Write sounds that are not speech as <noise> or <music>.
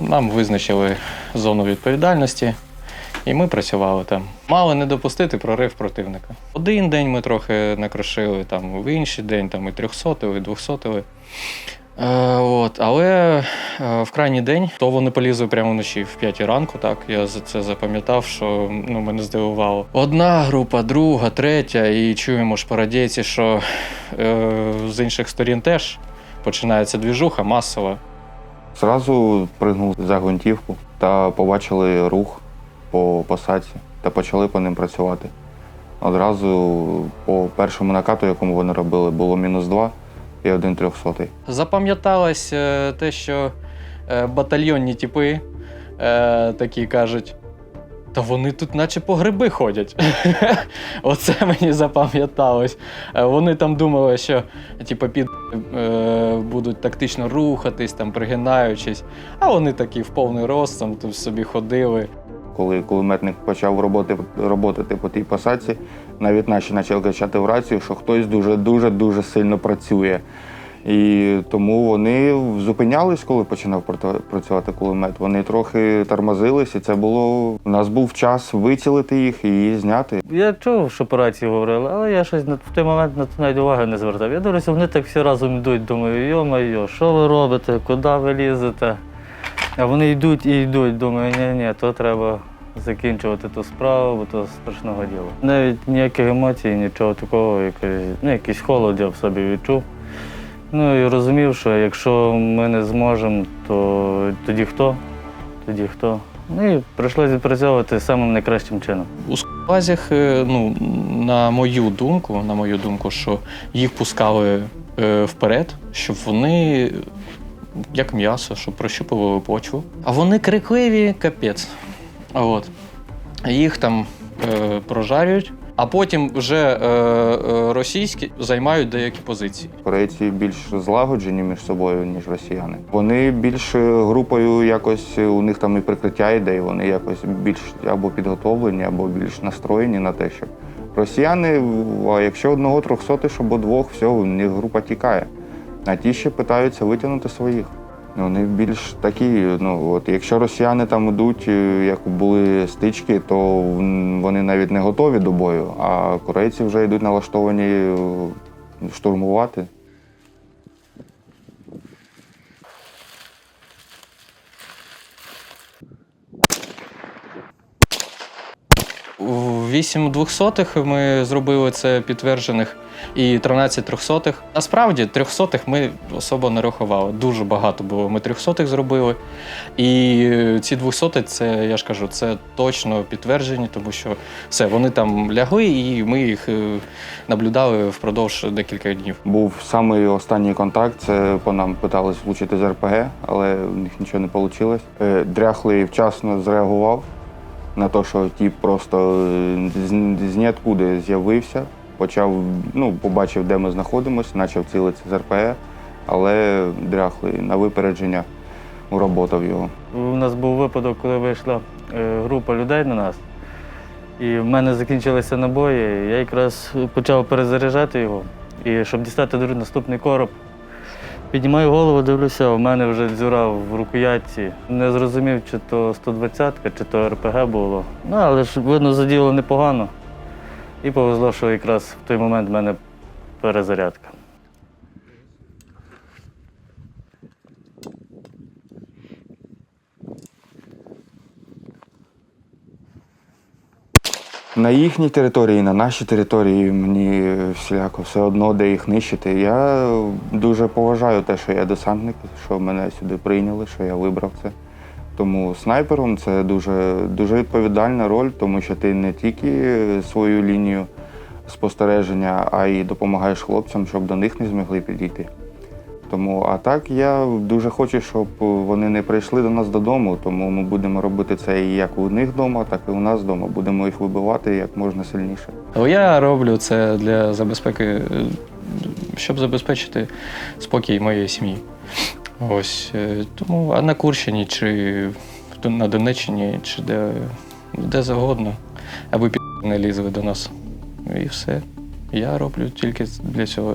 Нам визначили зону відповідальності, і ми працювали там. Мали не допустити прорив противника. Один день ми трохи накрошили, там в інший день там і трьохсотили, і двохсотили. Е, от, але е, в крайній день то вони полізли прямо вночі в п'ятій ранку. Так я за це запам'ятав, що ну мене здивувало. Одна група, друга, третя, і чуємо ж по радійці, що е, з інших сторін теж починається двіжуха масова. Зразу пригнув за гвинтівку та побачили рух по посадці та почали по ним працювати. Одразу по першому накату, якому вони робили, було мінус два і один трьохсотий. Запам'яталось е, те, що е, батальйонні типи е, такі кажуть. Та вони тут наче по гриби ходять. <laughs> Оце мені запам'яталось. Е, Вони там думали, що типу, під е, будуть тактично рухатись, там, пригинаючись, а вони такі в повний рост там тут собі ходили. Коли кулеметник почав роботи, роботати по тій посадці, навіть наші почали кричати в рацію, що хтось дуже-дуже дуже сильно працює. І тому вони зупинялись, коли починав працювати кулемет. Вони трохи тормозились, і це було. У нас був час вицілити їх і зняти. Я чув, що по рації говорили, але я щось в той момент на навіть уваги не звертав. Я дивлюся, вони так всі разом йдуть. Думаю, йо-моє, що ви робите, куди ви лізете? А вони йдуть і йдуть. Думаю, ні, ні, то треба закінчувати ту справу, бо то страшного діла. Навіть ніяких емоцій, нічого такого, якось, ну, якийсь холод я в собі відчув. Ну і розумів, що якщо ми не зможемо, то тоді хто? Тоді хто? Ну і прийшлося відпрацьовувати самим найкращим чином. У сквазях, е, ну, на мою думку, на мою думку, що їх пускали е, вперед, щоб вони, як м'ясо, щоб прощупували почву. А вони крикливі, капець. От. Їх там е, прожарюють, а потім вже е, е, російські займають деякі позиції. Корейці більш злагоджені між собою, ніж росіяни. Вони більш е, групою якось у них там і прикриття йде, і вони якось більш або підготовлені, або більш настроєні на те, щоб росіяни, а якщо одного трьохсотиш або двох, все, у них група тікає. А ті ще питаються витягнути своїх. Вони більш такі, ну от якщо росіяни там ідуть, е, як були стички, то вони навіть не готові до бою, а корейці вже йдуть налаштовані е, штурмувати. 8 двохсотих ми зробили це підтверджених і 13 трьохсотих. Насправді трьохсотих ми особо не рахували. Дуже багато було. Ми трьохсотих зробили. І ці двохсоти, це я ж кажу, це точно підтверджені, тому що все, вони там лягли, і ми їх е, наблюдали впродовж декілька днів. Був самий останній контакт. Це по нам питались влучити з РПГ, але в них нічого не вийшло. Дряхлий вчасно зреагував на те, що тіп просто е, з ніоткуди з'явився, почав, ну, побачив, де ми знаходимося, почав цілитися з РПГ, але дряхлий на випередження уработав його. У нас був випадок, коли вийшла е, група людей на нас, і в мене закінчилися набої. Я якраз почав перезаряджати його. І щоб дістати другий наступний короб, піднімаю голову, дивлюся, у мене вже дзюра в рукоятці. Не зрозумів, чи то 120-ка, чи то РПГ було. Ну, але ж видно, заділо непогано. І повезло, що якраз в той момент в мене перезарядка. На їхній території, на нашій території мені всіляко все одно, де їх нищити. Я дуже поважаю те, що я десантник, що мене сюди прийняли, що я вибрав це. Тому снайпером це дуже, дуже відповідальна роль, тому що ти не тільки свою лінію спостереження, а й допомагаєш хлопцям, щоб до них не змогли підійти. Тому, а так я дуже хочу, щоб вони не прийшли до нас додому, тому ми будемо робити це і як у них вдома, так і у нас вдома. Будемо їх вибивати як можна сильніше. Я роблю це для забезпеки, щоб забезпечити спокій моєї сім'ї. Ось е, тому, а на Курщині чи на Донеччині, чи де, де завгодно, аби пі не лізли до нас. І все. Я роблю тільки для цього.